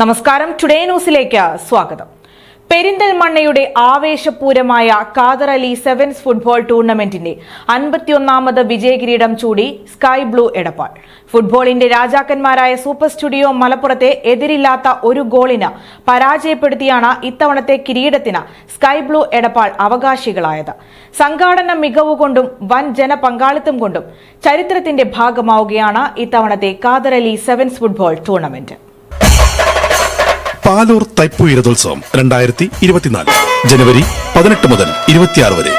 നമസ്കാരം. ടുഡേ ന്യൂസിലേക്ക് സ്വാഗതം. പെരിന്തൽമണ്ണയുടെ ആവേശപൂരമായ ഖാദർ അലി സെവൻസ് ഫുട്ബോൾ ടൂർണമെന്റിന്റെ അൻപത്തിയൊന്നാമത് വിജയകിരീടം ചൂടി സ്കൈ ബ്ലൂ എടപ്പാൾ. ഫുട്ബോളിന്റെ രാജാക്കന്മാരായ സൂപ്പർ സ്റ്റുഡിയോ മലപ്പുറത്തെ എതിരില്ലാത്ത ഒരു ഗോളിന് പരാജയപ്പെടുത്തിയാണ് ഇത്തവണത്തെ കിരീടത്തിന് സ്കൈ ബ്ലൂ എടപ്പാൾ അവകാശികളായത്. സംഘാടന മികവുകൊണ്ടും വൻ ജനപങ്കാളിത്തം കൊണ്ടും ചരിത്രത്തിന്റെ ഭാഗമാവുകയാണ് ഇത്തവണത്തെ Khader Ali sevens football tournament. Palur Thaippu രഥോത്സവം രണ്ടായിരത്തി ഇരുപത്തിനാല് ജനുവരി പതിനെട്ട് മുതൽ ഇരുപത്തിയാറ് വരെ.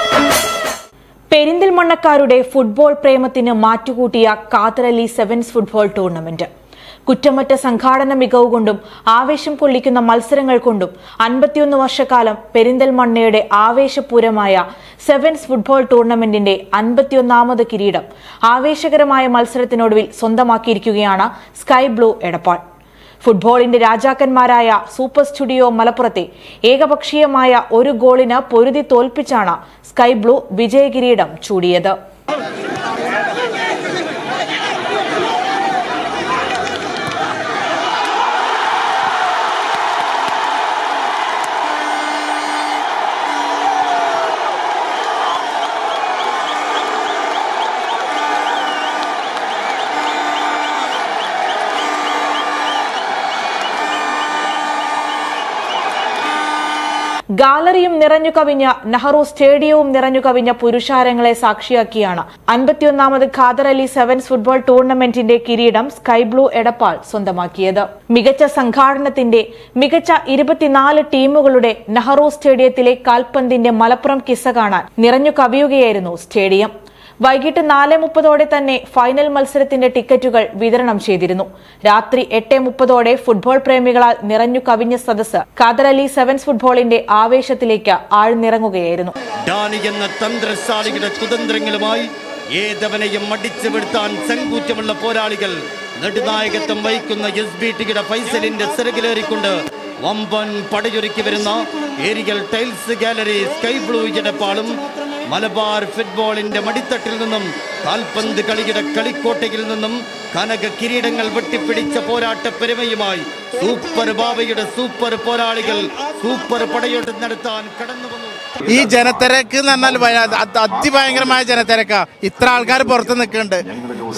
പെരിന്തൽമണ്ണക്കാരുടെ ഫുട്ബോൾ പ്രേമത്തിന് മാറ്റുകൂട്ടിയ കാതറലി സെവൻസ് ഫുട്ബോൾ ടൂർണമെന്റ്. കുറ്റമറ്റ സംഘാടന മികവ് കൊണ്ടും ആവേശം കൊള്ളിക്കുന്ന മത്സരങ്ങൾ കൊണ്ടും അൻപത്തിയൊന്ന് വർഷക്കാലം പെരിന്തൽമണ്ണയുടെ ആവേശപൂരമായ സെവൻസ് ഫുട്ബോൾ ടൂർണമെന്റിന്റെ അൻപത്തിയൊന്നാമത് കിരീടം ആവേശകരമായ മത്സരത്തിനൊടുവിൽ സ്വന്തമാക്കിയിരിക്കുകയാണ് സ്കൈ ബ്ലൂ എടപ്പാൾ. ഫുട്ബോളിന്റെ രാജാക്കന്മാരായ സൂപ്പർ സ്റ്റുഡിയോ മലപ്പുറത്തെ ഏകപക്ഷീയമായ ഒരു ഗോളിന് പൊരുതി തോൽപ്പിച്ചാണ് സ്കൈ ബ്ലൂ വിജയകിരീടം ചൂടിയത്. ഗാലറിയും നിറഞ്ഞു കവിഞ്ഞ നെഹ്റു സ്റ്റേഡിയവും നിറഞ്ഞു കവിഞ്ഞ പുരുഷാരങ്ങളെ സാക്ഷിയാക്കിയാണ്. അൻപത്തിയൊന്നാമത് ഖാദർ അലി സെവൻസ് ഫുട്ബോൾ ടൂർണമെന്റിന്റെ കിരീടം സ്കൈ ബ്ലൂ എടപ്പാൾ സ്വന്തമാക്കിയത്. മികച്ച സംഘാടനത്തിന്റെ മികച്ച ഇരുപത്തിനാല് ടീമുകളുടെ നെഹ്റു സ്റ്റേഡിയത്തിലെ കാൽപന്തിന്റെ മലപ്പുറം കിസ്സ കാണാൻ നിറഞ്ഞു കവിയുകയായിരുന്നു സ്റ്റേഡിയം. വൈകിട്ട് നാല് മുപ്പതോടെ തന്നെ ഫൈനൽ മത്സരത്തിന്റെ ടിക്കറ്റുകൾ വിതരണം ചെയ്തിരുന്നു. രാത്രി എട്ട് മുപ്പതോടെ ഫുട്ബോൾ പ്രേമികളാൽ നിറഞ്ഞു കവിഞ്ഞ സദസ് ഖാദർ അലി സെവൻസ് ഫുട്ബോളിന്റെ ആവേശത്തിലേക്ക് ആഴ്ന്നിറങ്ങുകയായിരുന്നു. ഡാനി എന്ന തന്ത്രശാലിയുടെ കുതന്ത്രങ്ങളുമായി ഏതവനെയും മടിച്ചു വീഴ്ത്താൻ ചങ്കൂറ്റമുള്ള പോരാളികൾ നെടുനായകത്വം വഹിക്കുന്ന എസ് ബി ടിയുടെ ഫൈസലിന്റെ സിറകിലേറിക്കൊണ്ട് വമ്പൻ പടയൊരുക്കി വരുന്ന aerial tiles gallery sky blue ജടപ്പാളും Malabar ഫുട്ബോളിന്റെ മടിത്തട്ടിൽ നിന്നും കാൽപന്ത് കളിയുടെ കളിക്കോട്ടയിൽ നിന്നും കനക കിരീടങ്ങൾ വെട്ടിപ്പിടിച്ച പോരാട്ട പെരുമയുമായി സൂപ്പർ ബാബയുടെ സൂപ്പർ പോരാളികൾ സൂപ്പർ പടയോട്ടം നടത്താൻ കടന്നു വന്നു. ഈ ജനത്തിരക്ക് എന്ന് പറഞ്ഞാൽ അതിഭയങ്കരമായ ജനത്തിരക്കാ. ഇത്ര ആൾക്കാർ പുറത്ത് നിൽക്കുന്നുണ്ട്.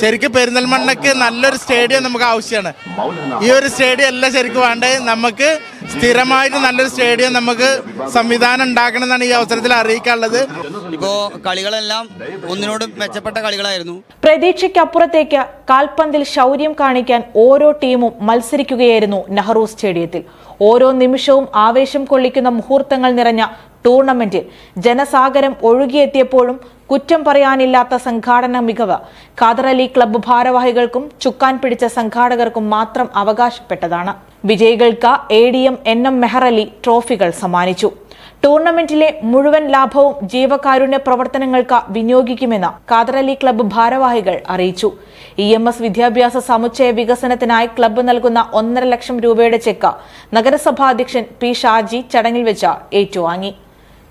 ശരിക്കും പെരിന്തൽമണ്ണക്ക് നല്ലൊരു സ്റ്റേഡിയം നമുക്ക് ആവശ്യമാണ്. ഈ ഒരു സ്റ്റേഡിയം അല്ല ശരിക്കും വേണ്ടത്. നമുക്ക് സ്ഥിരമായിട്ട് നല്ലൊരു സ്റ്റേഡിയം നമുക്ക് സംവിധാനം ഉണ്ടാക്കണം എന്നാണ് ഈ അവസരത്തിൽ അറിയിക്കാനുള്ളത്. ഇപ്പോ കളികളെല്ലാം ഒന്നിനോട് മെച്ചപ്പെട്ട കളികളായിരുന്നു. പ്രതീക്ഷയ്ക്കപ്പുറത്തേക്ക് കാൽപന്തിൽ ശൗര്യം കാണിക്കാൻ ഓരോ ടീമും മത്സരിക്കുകയായിരുന്നു നെഹ്റു സ്റ്റേഡിയത്തിൽ. ഓരോ നിമിഷവും ആവേശം കൊള്ളിക്കുന്ന മുഹൂർത്തങ്ങൾ നിറഞ്ഞ ടൂർണമെന്റിൽ ജനസാഗരം ഒഴുകിയെത്തിയപ്പോഴും കുറ്റം പറയാനില്ലാത്ത സംഘാടന മികവ്. ഖാദറലി ക്ലബ്ബ് ഭാരവാഹികൾക്കും ചുക്കാൻ പിടിച്ച സംഘാടകർക്കും മാത്രം അവകാശപ്പെട്ടതാണ്. വിജയികൾക്ക് A D M N M Meharali ട്രോഫികൾ സമ്മാനിച്ചു. ടൂർണമെന്റിലെ മുഴുവൻ ലാഭവും ജീവകാരുണ്യ പ്രവർത്തനങ്ങൾക്ക് വിനിയോഗിക്കുമെന്ന് കാതറലി ക്ലബ്ബ് ഭാരവാഹികൾ അറിയിച്ചു. ഇ എം എസ് വിദ്യാഭ്യാസ സമുച്ചയ വികസനത്തിനായി ക്ലബ്ബ് നൽകുന്ന ഒന്നര ലക്ഷം രൂപയുടെ ചെക്ക് നഗരസഭാ അധ്യക്ഷൻ പി ഷാജി ചടങ്ങിൽ വെച്ച് ഏറ്റുവാങ്ങി.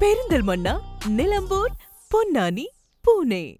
Perinthalmanna Nilambur Ponnani Pune.